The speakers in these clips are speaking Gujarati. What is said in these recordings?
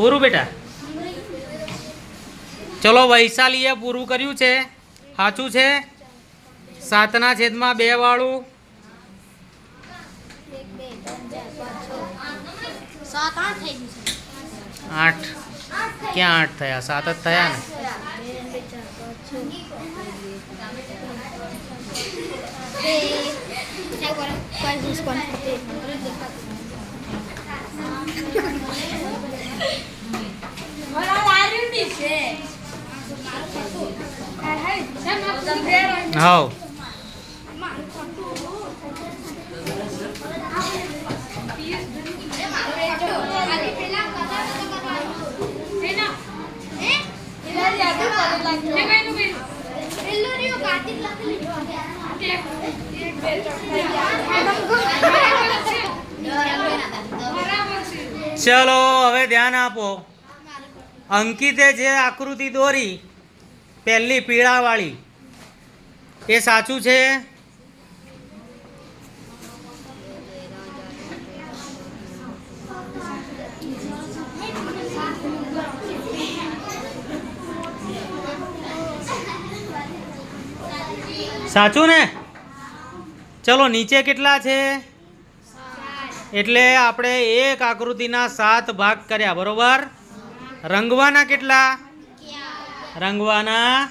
પૂરું બેટા. ચલો વૈશાલીએ પૂરું કર્યું છે. સાચું છે? સાતના છેદમાં બે વાળું. આઠ ક્યાં આઠ થયા? સાત જ થયા ને બે બે ચાર પાંચ છ બે ચાર પર પાંચ કોણ હવ ચલો હવે ધ્યાન આપો. અંકિતે જે આકૃતિ દોરી પહેલી પીળાવાળી એ સાચું છે? સાચું ને? ચલો નીચે કેટલા છે? એટલે આપણે એક આકૃતિના સાત ભાગ કર્યા બરોબર? રંગવાના કેટલા? રંગવાના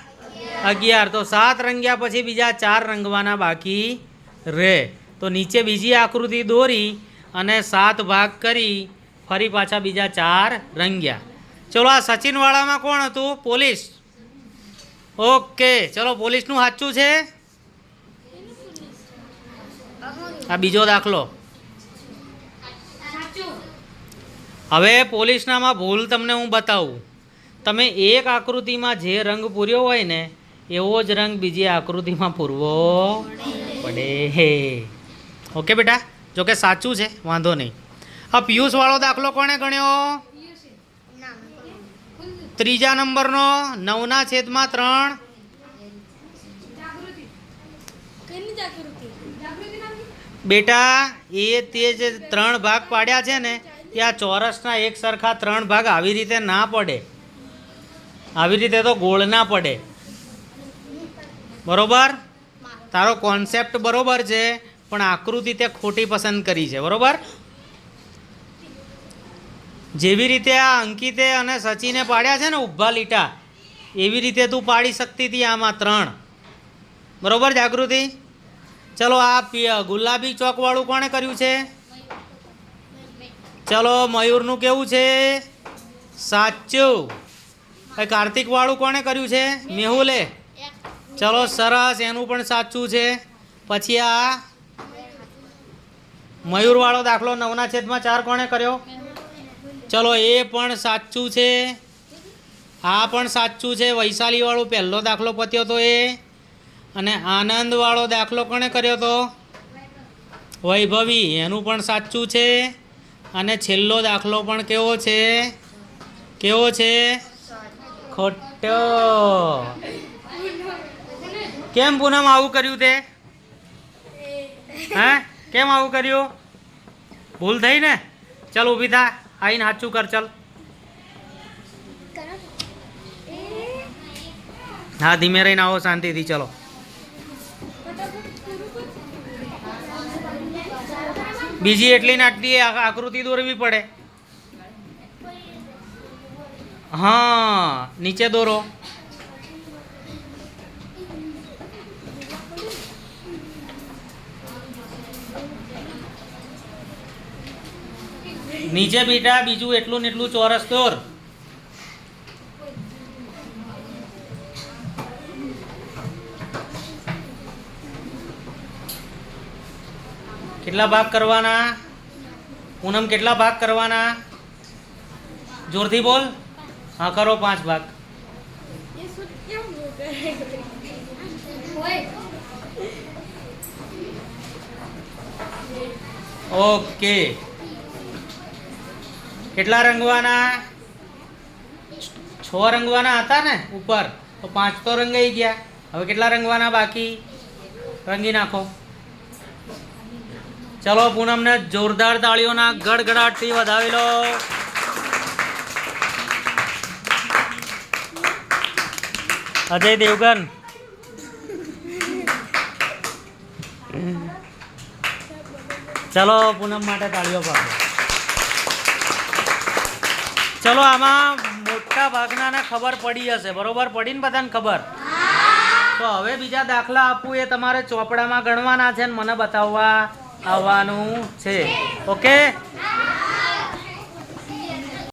અગિયાર. તો સાત રંગ્યા પછી બીજા ચાર રંગવાના બાકી રહે. તો નીચે બીજી આકૃતિ દોરી અને સાત ભાગ કરી ફરી પાછા બીજા ચાર રંગ્યા. ચલો, આ સચિનવાળામાં કોણ હતું? પોલીસ. ઓકે, ચલો, પોલીસનું સાચું છે? આ બીજો દાખલો. હવે પોલીસનામાં ભૂલ તમને હું બતાવું. તમે એક આકૃતિમાં જે રંગ પૂર્યો હોય ને, એવો જ રંગ બીજી આકૃતિમાં પૂરવો પડે હે. ઓકે બેટા? જો કે સાચું છે, વાંધો નહીં. આ પિયુષવાળો દાખલો કોણે ગણ્યો? ત્રીજા નંબરનો, નવના છેદમાં ત્રણ. બેટા, એ તે જે ત્રણ ભાગ પાડ્યા છે ને આ ચોરસના એક સરખા ત્રણ ભાગ આવી રીતે ના પડે. આવી રીતે તો ગોળ ના પડે. બરોબર? તારો કોન્સેપ્ટ બરોબર છે, પણ આકૃતિ તે ખોટી પસંદ કરી છે. બરોબર? જેવી રીતે આ અંકિતે અને સચિને પાડ્યા છે ને ઊભા લીટા, એવી રીતે તું પાડી શકતી હતી આમાં ત્રણ. બરોબર જાગૃતિ ચલો આ ગુલાબી ચોકવાળું કોણે કર્યું છે? ચલો મયુરનું કેવું છે? સાચું. કાર્તિકવાળું કોણે કર્યું છે? મેહુલે ચલો સરસ એનું પણ સાચું છે. પછી આ મયુરવાળો દાખલો નવના છેદમાં ચાર કોણે કર્યો? ચલો એ પણ સાચું છે. આ પણ સાચું છે. વૈશાલીવાળો પહેલો દાખલો પત્યો તો એ. અને આનંદવાળો દાખલો કોણે કર્યો તો? વૈભવી એનું પણ સાચું છે. અને છેલ્લો દાખલો પણ કેવો છે? કેવો છે? ખોટો. કેમ પૂનમ આવું કર્યું તે? હે? કેમ આવું કર્યું? ભૂલ થઈ ને? ચાલ ઊભી થા. આવીને સાચું કર, ચાલ. હા, ધીમે રહીને આવો શાંતિથી, ચલો. બીજી એટલી નાખતી આકૃતિ દોરવી પડે. હા, નીચે દોરો. નીચે બેટા, બીજું એટલું ને એટલું ચોરસ દોર. કેટલા ભાગ કરવાના? પૂનમ, કેટલા ભાગ કરવાના? જોરથી બોલ. હા, કરો પાંચ ભાગ. ઓકે. કેટલા રંગવાના? છ રંગવાના હતા ને ઉપર? તો પાંચ તો રંગાઈ ગયા. હવે કેટલા રંગવાના બાકી? રંગી નાખો. ચલો, પૂનમને જોરદાર તાળીઓના ગડગડાટથી વધાવી લો. અજય દેવગન. ચલો, પૂનમ માટે તાળીઓ પાડો. ચલો, આમાં મોટા ભાગના ને ખબર પડી હશે. બરોબર? પડીને બધાને ખબર? તો હવે બીજા દાખલા આપવું એ તમારે ચોપડામાં ગણવાના છે ને મને બતાવવા. આવવાનું છે. ઓકે